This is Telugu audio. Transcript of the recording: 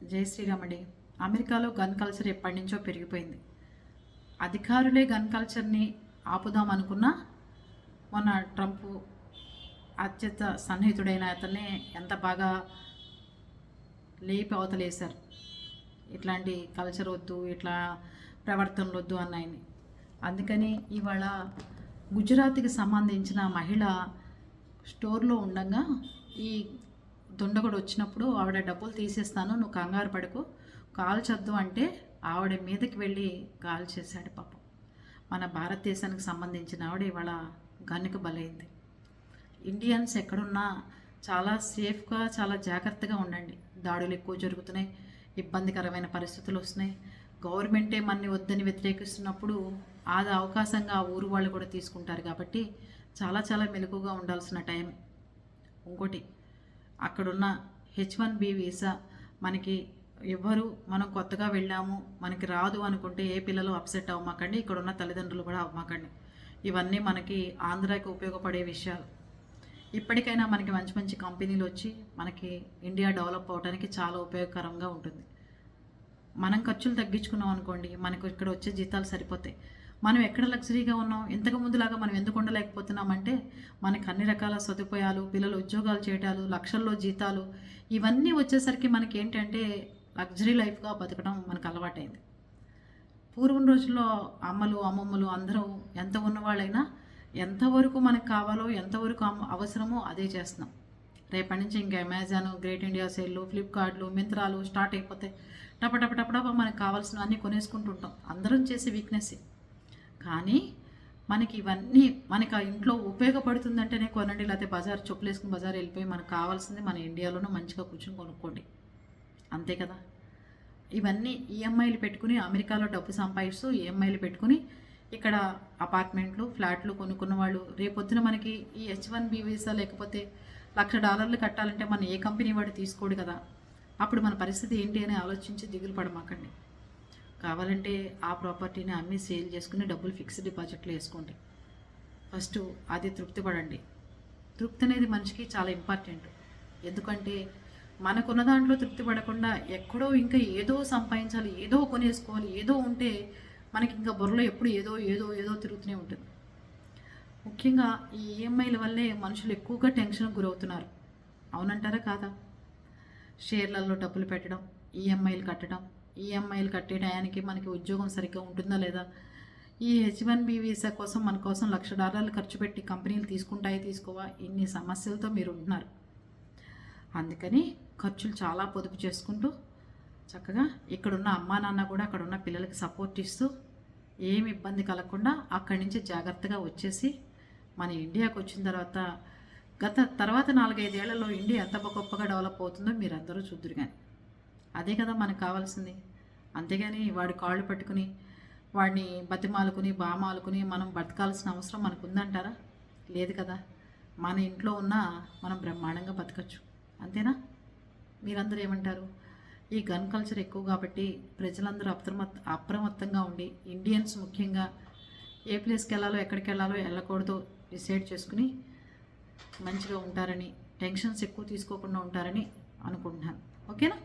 జై శ్రీరామండి. అమెరికాలో గన్ కల్చర్ ఎప్పటి నుంచో పెరిగిపోయింది. అధికారులే గన్ కల్చర్ని ఆపుదాం అనుకున్నా మొన్న ట్రంప్ అత్యంత సన్నిహితుడైన అతన్ని ఎంత బాగా లేపి అవతలేశారు. ఇట్లాంటి కల్చర్ వద్దు ఇట్లా ప్రవర్తనలు వద్దు అన్నాయని అందుకని ఇవాళ గుజరాత్కి సంబంధించిన మహిళ స్టోర్లో ఉండగా ఈ దుండగుడు వచ్చినప్పుడు ఆవిడ డబ్బులు తీసేస్తాను నువ్వు కంగారు పడకు. కాల్చొద్దు అంటే ఆవిడ మీదకి వెళ్ళి కాల్ చేశాడు పాపం. మన భారతదేశానికి సంబంధించిన ఆవిడ ఇవాళ గన్నుకు బలైంది. ఇండియన్స్ ఎక్కడున్నా చాలా సేఫ్గా చాలా జాగ్రత్తగా ఉండండి. దాడులు ఎక్కువ జరుగుతున్నాయి ఇబ్బందికరమైన పరిస్థితులు వస్తున్నాయి. గవర్నమెంటే మనని వద్దని వ్యతిరేకిస్తున్నప్పుడు అది అవకాశంగా ఆ ఊరు వాళ్ళు కూడా తీసుకుంటారు కాబట్టి చాలా చాలా మెలకుగా ఉండాల్సిన టైం. ఇంకోటి అక్కడున్న హెచ్ వన్ బి వీసా మనకి ఎవ్వరు మనం కొత్తగా వెళ్ళాము మనకి రాదు అనుకుంటే ఏ పిల్లలు అప్సెట్ అవ్వమాకండి ఇక్కడ ఉన్న తల్లిదండ్రులు కూడా అవ్వమాకండి. ఇవన్నీ మనకి ఆంధ్రాకి ఉపయోగపడే విషయాలు. ఇప్పటికైనా మనకి మంచి మంచి కంపెనీలు వచ్చి మనకి ఇండియా డెవలప్ అవడానికి చాలా ఉపయోగకరంగా ఉంటుంది. మనం ఖర్చులు తగ్గించుకున్నాం అనుకోండి మనకు ఇక్కడ వచ్చే జీతాలు సరిపోతాయి. మనం ఎక్కడ లగ్జరీగా ఉన్నాం? ఇంతకు ముందులాగా మనం ఎందుకు ఉండలేకపోతున్నామంటే మనకి అన్ని రకాల సదుపాయాలు పిల్లలు ఉద్యోగాలు చేయటాలు లక్షల్లో జీతాలు ఇవన్నీ వచ్చేసరికి మనకి ఏంటంటే లగ్జరీ లైఫ్గా బతకడం మనకు అలవాటైంది. పూర్వం రోజుల్లో అమ్మలు అమ్మమ్మలు అందరూ ఎంత ఉన్నవాళ్ళైనా ఎంతవరకు మనకు కావాలో ఎంతవరకు అవసరమో అదే చేస్తున్నాం. రేపటి నుంచి ఇంకా అమెజాన్ గ్రేట్ ఇండియా సేల్లు ఫ్లిప్కార్ట్లు మింత్రాలు స్టార్ట్ అయిపోతాయి. టప టప టప టప మనకు కావాల్సినవన్నీ కొనేసుకుంటుంటాం. అందరం చేసే వీక్నెస్ కానీ మనకి ఇవన్నీ మనకి ఆ ఇంట్లో ఉపయోగపడుతుందంటేనే కొనండి లేకపోతే బజార్ చెప్పులు వేసుకుని బజార్ వెళ్ళిపోయి మనకు కావాల్సింది మన ఇండియాలోనూ మంచిగా కూర్చొని కొనుక్కోండి. అంతే కదా? ఇవన్నీ ఈఎంఐలు పెట్టుకుని అమెరికాలో డబ్బు సంపాదిస్తూ ఈఎంఐలు పెట్టుకుని ఇక్కడ అపార్ట్మెంట్లు ఫ్లాట్లు కొనుక్కున్న వాళ్ళు రేపొద్దున మనకి ఈ హెచ్ వన్ బి వీసా లేకపోతే లక్ష డాలర్లు కట్టాలంటే మన ఏ కంపెనీ వాడు తీసుకోడు కదా? అప్పుడు మన పరిస్థితి ఏంటి అని ఆలోచించి దిగులు పడమాకండి. కావాలంటే ఆ ప్రాపర్టీని అమ్మి సేల్ చేసుకుని డబ్బులు ఫిక్స్డ్ డిపాజిట్లో వేసుకోండి. ఫస్ట్ అది తృప్తి పడండి. తృప్తి అనేది మనిషికి చాలా ఇంపార్టెంట్. ఎందుకంటే మనకున్న దాంట్లో తృప్తి పడకుండా ఎక్కడో ఇంకా ఏదో సంపాదించాలి ఏదో కొనేసుకోవాలి ఏదో ఉంటే మనకి ఇంకా బుర్రలో ఎప్పుడు ఏదో ఏదో ఏదో తిరుగుతూనే ఉంటుంది. ముఖ్యంగా ఈ ఈఎంఐల వల్లే మనుషులు ఎక్కువగా టెన్షన్ గురవుతున్నారు. అవునంటారా కాదా? షేర్లలో డబ్బులు పెట్టడం ఈఎంఐలు కట్టడం ఈఎంఐలు కట్టే టయానికి మనకి ఉద్యోగం సరిగ్గా ఉంటుందా లేదా? ఈ హెచ్ వన్ బి వీసా కోసం మన కోసం లక్ష డాలర్లు ఖర్చు పెట్టి కంపెనీలు తీసుకుంటాయి తీసుకోవా? ఇన్ని సమస్యలతో మీరు ఉంటున్నారు. అందుకని ఖర్చులు చాలా పొదుపు చేసుకుంటూ చక్కగా ఇక్కడున్న అమ్మా నాన్న కూడా అక్కడ ఉన్న పిల్లలకి సపోర్ట్ ఇస్తూ ఏమి ఇబ్బంది కలగకుండా అక్కడి నుంచి జాగ్రత్తగా వచ్చేసి మన ఇండియాకి వచ్చిన తర్వాత గత తర్వాత నాలుగైదేళ్ళలో ఇండియా ఎంత గొప్పగా డెవలప్ అవుతుందో మీరందరూ చూద్దరు కానీ అదే కదా మనకు కావాల్సింది. అంతేగాని వాడి కాళ్ళు పట్టుకుని వాడిని బతిమాలుకుని బామాలుకుని మనం బతకాల్సిన అవసరం మనకు ఉందంటారా లేదు కదా. మన ఇంట్లో ఉన్న మనం బ్రహ్మాండంగా బతకచ్చు. అంతేనా? మీరందరూ ఏమంటారు? ఈ గన్ కల్చర్ ఎక్కువ కాబట్టి ప్రజలందరూ అప్రమత్త అప్రమత్తంగా ఉండి ఇండియన్స్ ముఖ్యంగా ఏ ప్లేస్కి వెళ్ళాలో ఎక్కడికి వెళ్ళాలో వెళ్ళకూడదో డిసైడ్ చేసుకుని మంచిగా ఉంటారని టెన్షన్స్ ఎక్కువ తీసుకోకుండా ఉంటారని అనుకుంటున్నాను. ఓకేనా?